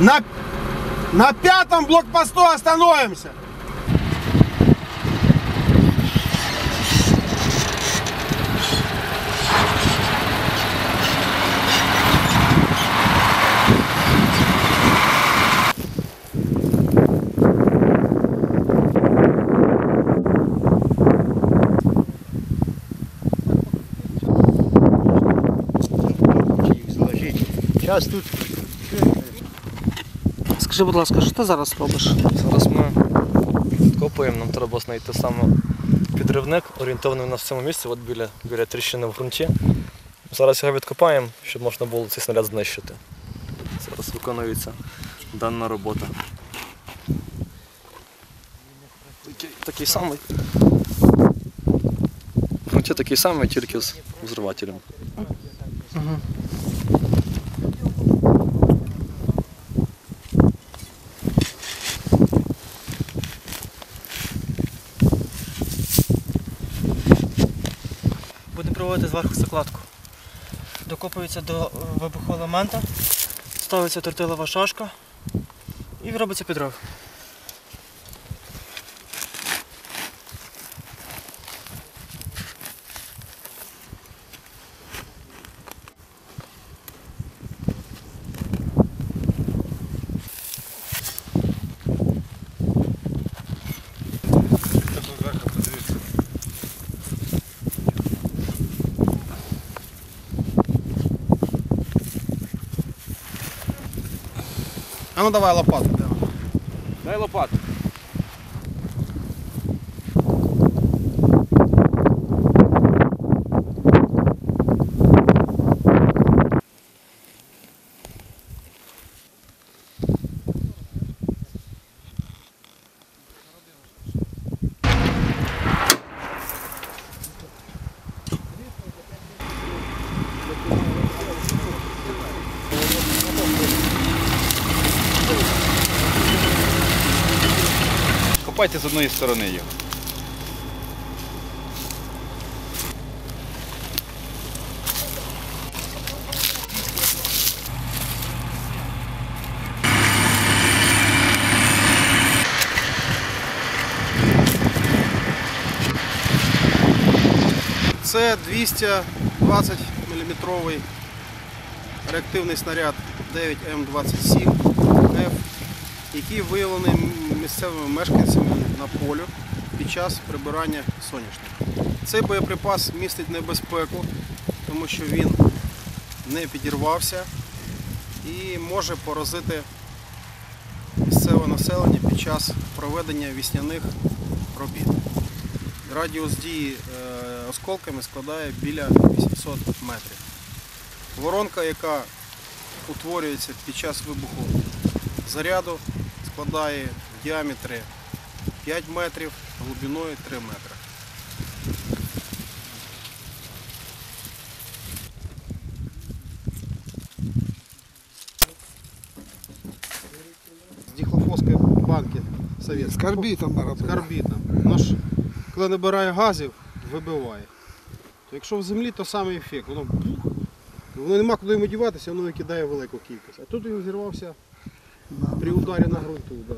На, на пятом блокпосту остановимся. Зараз тут Скажи, будь ласка, що ти зараз робиш? Зараз ми копаємо, нам треба знайти саме підривник, орієнтований на в цьому місці, от біля, біля тріщини в ґрунті. Зараз його відкопаємо, щоб можна було цей снаряд знищити. Зараз виконується дана робота. Такий, такий самий. В ґрунті такий самий, тільки з взривателем. Будемо проводити зверху закладку. Докопується до вибуху елемента, ставиться тортилова шашка і робиться підрив. А ну давай лопату. Дай лопату. Копайте з одної сторони його. Це 220 мм реактивний снаряд 9М27Ф, який виявлений місцевими мешканцями на полю під час прибирання соняшника. Цей боєприпас містить небезпеку, тому що він не підірвався і може поразити місцеве населення під час проведення вісняних робіт. Радіус дії е, осколками складає біля 800 метрів. Воронка, яка утворюється під час вибуху заряду, складає в діаметрі 5 метрів, глибиною 3 метри. З дихлофоської банки совєтської. З карбітом треба З карбітом. Ж, коли набирає газів, вибиває. То якщо в землі, то самий ефект. Воно, воно нема куди йому діватися, воно викидає велику кількість. А тут він зірвався при ударі на грунту. Да.